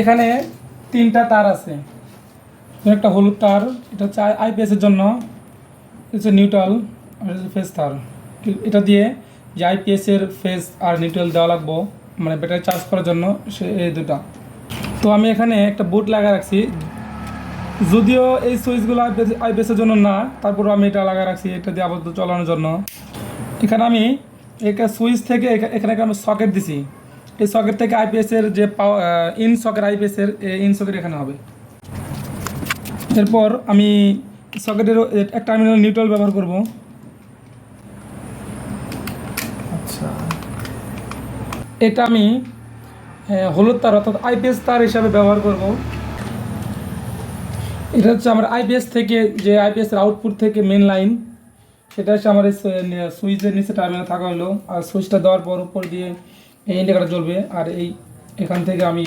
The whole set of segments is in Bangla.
এখানে তিনটা তার আছে। একটা হলুদ তার, এটা হচ্ছে আইপিএসের জন্য। হচ্ছে নিউট্রাল আর ফেস তার। এটা দিয়ে যে আইপিএসের ফেস আর নিউট্রাল দেওয়া লাগবো মানে ব্যাটারি চার্জ করার জন্য, সে এই দুটা। তো আমি এখানে একটা বুট লাগা রাখছি। যদিও এই সুইচগুলো আইপিএসের জন্য না তারপর আমি এটা লাগা রাখছি, এটা দিয়ে আপাতত চালানোর জন্য। এখানে আমি একটা সুইচ থেকে এখানে একটা আমি সকেট দিছি। এই সকেট থেকে আইপিএসের যে পাওয়ার ইন সকেট আইপিএসের ইন সকেট এখানে হবে। এরপর আমি সকেটের এক টার্মিনাল নিউট্রাল ব্যবহার করব। আচ্ছা। এটা আমি হলুদ তার, অর্থাৎ আইপিএস তার হিসাবে ব্যবহার করব। এটা হচ্ছে আমার আইপিএস থেকে যে আইপিএস এর আউটপুট থেকে মেন লাইন সেটা হচ্ছে আমার সুইচের নিচে টার্মিনাল থাকা হলো। আর সুইচটা দেওয়ার পর উপর দিয়ে এই ইন্ডিকেটার চলবে আর এই এখান থেকে আমি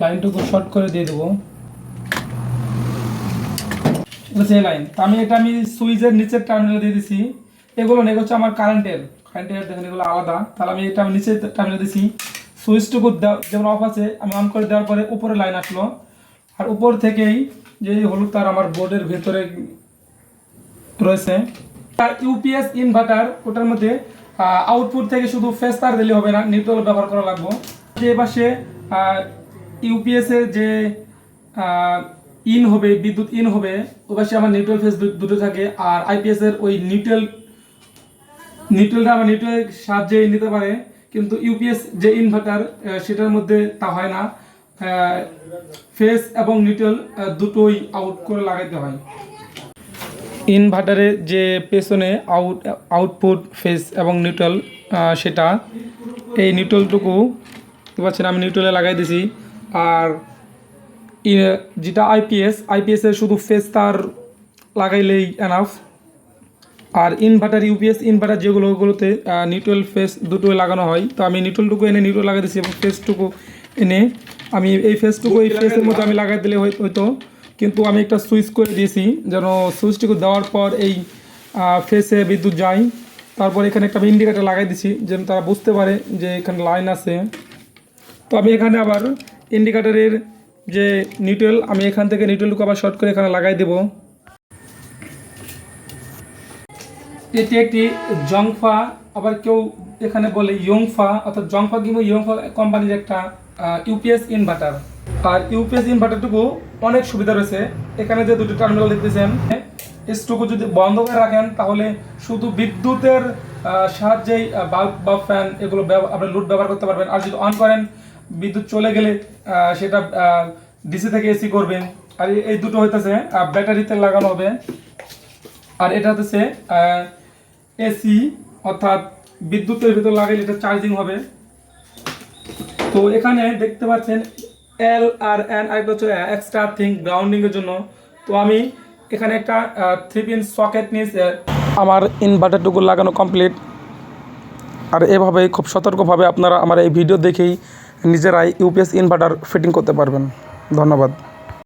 লাইনটুকু শর্ট করে দিয়ে দেবো। সেই লাইন আমি এটা আমি সুইচের নিচের টার্মিনাল দিয়ে দিছি। এগুলো নেই হচ্ছে আমার কারেন্টের কারেন্টের দেখেন, এগুলো আলাদা। তাহলে আমি এটা আমি নিচের টার্মিনাল দিছি। সুইচটুকু যেমন অফ আছে, আমি অন করে দেওয়ার পরে উপরে লাইন আসলো। আর উপর থেকেই যে হলুদ তার আমার বোর্ডের ভেতরে রয়েছে। তার ইউপিএস ইনভার্টার ওটার মধ্যে আউটপুট থেকে শুধু ফেস তার দিলে হবে না নিউট্রাল ব্যবহার করা লাগবো। যে পাশে ইউপিএস এর যে ইন হবে, বিদ্যুৎ ইন হবে ওই পাশে আমার নিউট্রাল ফেস দুটো থাকে, আর আইপিএস এর ওই নিউট্রাল নিউট্রালটা আমার নিউট্রালের সাহায্যে নিতে পারে, কিন্তু ইউপিএস যে ইনভার্টার সেটার মধ্যে তা হয় না। ফেস এবং নিউট্রাল দুটোই আউট করে লাগাইতে হয়। ইনভার্টারে যে পেছনে আউট আউটপুট ফেস এবং নিউট্রাল সেটা, এই নিউট্রালটুকু পাচ্ছেন আমি নিউট্রালে লাগাই দিছি, আর যেটা আইপিএস আইপিএস এর শুধু ফেস তার লাগাইলেই এনাফ আর ইনভার্টার ইউপিএস ইনভার্টার যেগুলো ওগুলোতে নিউট্রাল ফেস দুটোই লাগানো হয়, তো আমি নিউট্রালটুকু এনে নিউট্রাল লাগাই দিচ্ছি এবং ফেসটুকু এনে, আমি এই ফেসটুকু এই ফেসের মধ্যে আমি লাগাই দিলে হয়তো কিন্তু আমি একটা সুইচ করে দিয়েছি, যেন সুইচটুকু দেওয়ার পর এই ফেসে বিদ্যুৎ যায়। তারপর এখানে একটা আমি ইন্ডিকেটার লাগাই দিছি যেন তারা বুঝতে পারে যে এখানে লাইন আছে। তো আমি এখানে আবার ইন্ডিকেটারের যে নিউট্রাল, আমি এখান থেকে নিউট্রালটুকু আবার শর্ট করে এখানে লাগাই দেবো। এটি একটি জংফা, আবার কেউ এখানে বলে ইয়ংফা, অর্থাৎ জংফা কিংবা ইয়ংফা কোম্পানির একটা ইউপিএস ইনভার্টার আর ইউপিএস ইনভার্টারটুকু অনেক সুবিধা রয়েছে। এখানে যে দুটি টার্মিনাল দেখতেছেন এসটুকু যদি বন্ধ করে রাখেন, তাহলে শুধু বিদ্যুতের সাহায্যেই বাল্ব বা ফ্যান এগুলো আপনি লুট ব্যবহার করতে পারবেন। আর যদি অন করেন, বিদ্যুৎ চলে গেলে সেটা ডিসি থেকে এসি করবে আর এই- দুটো হইতেছে ব্যাটারিতে লাগানো হবে। আর এটা হচ্ছে এসি অর্থাৎ বিদ্যুতের ভিতর লাগাইলে এটা চার্জিং হবে। তো এখানে দেখতে পাচ্ছেন এল আর এন আরেকটা হচ্ছে এক্সট্রা থিং গ্রাউন্ডিংয়ের জন্য। তো আমি এখানে একটা থ্রি পিন সকেট নিয়েছি আমার ইনভার্টারটুকু লাগানো কমপ্লিট আর এভাবেই খুব সতর্কভাবে আপনারা আমার এই ভিডিও দেখেই নিজেরাই ইউপিএস ইনভার্টার ফিটিং করতে পারবেন। ধন্যবাদ।